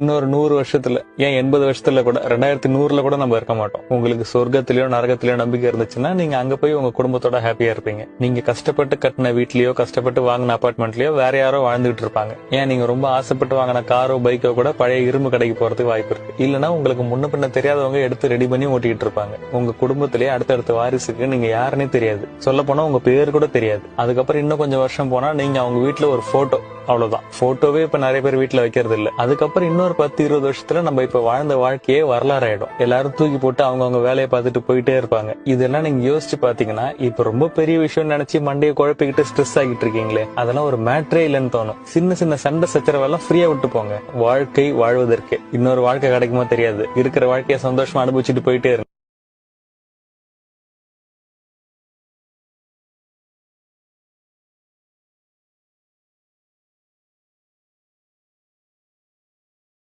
இன்னொரு நூறு வருஷத்துல ஏன் எண்பது வருஷத்துல கூட ரெண்டாயிரத்தி நூறுல கூட நம்ம இருக்க மாட்டோம். உங்களுக்கு சொர்க்கத்திலயோ நரகத்திலயோ நம்பிக்கை இருந்துச்சுன்னா நீங்க அங்க போய் உங்க குடும்பத்தோட ஹாப்பியா இருப்பீங்க. நீங்க கஷ்டப்பட்டு கட்டின வீட்லயோ கஷ்டப்பட்டு வாங்கின அபார்ட்மெண்ட்லயோ வேற யாரோ வாழ்ந்துகிட்டு இருப்பாங்க. ஏன் நீங்க ரொம்ப ஆசைப்பட்டு வாங்கின காரோ பைக்கோ கூட பழைய இரும்பு கடைக்கு போறதுக்கு வாய்ப்பு இருக்கு. இல்லனா உங்களுக்கு முன்ன பின்ன தெரியாதவங்க எடுத்து ரெடி பண்ணி ஓட்டிட்டு இருப்பாங்க. உங்க குடும்பத்திலேயே அடுத்தடுத்த வாரிசுக்கு நீங்க யாருன்னே தெரியாது. சொல்ல போனா உங்க பேர் கூட தெரியாது. அதுக்கப்புறம் இன்னும் கொஞ்சம் வருஷம் போனா நீங்க அவங்க வீட்டுல ஒரு போட்டோ அவ்வளவுதான். போட்டோவே இப்ப நிறைய பேர் வீட்டுல வைக்கிறது இல்ல அதுக்கப்புறம் இன்னொரு பத்து இருபது வருஷத்துல நம்ம இப்ப வாழ்ந்த வாழ்க்கையே வரலாறு ஆயிடும் எல்லாரும் தூக்கி போட்டு அவங்கவுங்க வேலையை பார்த்துட்டு போயிட்டே இருப்பாங்க. இதெல்லாம் நீங்க யோசிச்சு பாத்தீங்கன்னா இப்ப ரொம்ப பெரிய விஷயம் நினைச்சு மண்டையை குழப்பிக்கிட்டு ஸ்ட்ரெஸ் ஆகிட்டு இருக்கீங்களே அதெல்லாம் ஒரு மேட்ரே இல்லைன்னு தோணும். சின்ன சின்ன சண்டை சச்சரவெல்லாம் ஃப்ரீயா விட்டு போங்க. வாழ்க்கை வாழ்வதற்கு. இன்னொரு வாழ்க்கை கிடைக்குமோ தெரியாது. இருக்கிற வாழ்க்கையை சந்தோஷமா அனுபவிச்சுட்டு போயிட்டே இருக்கு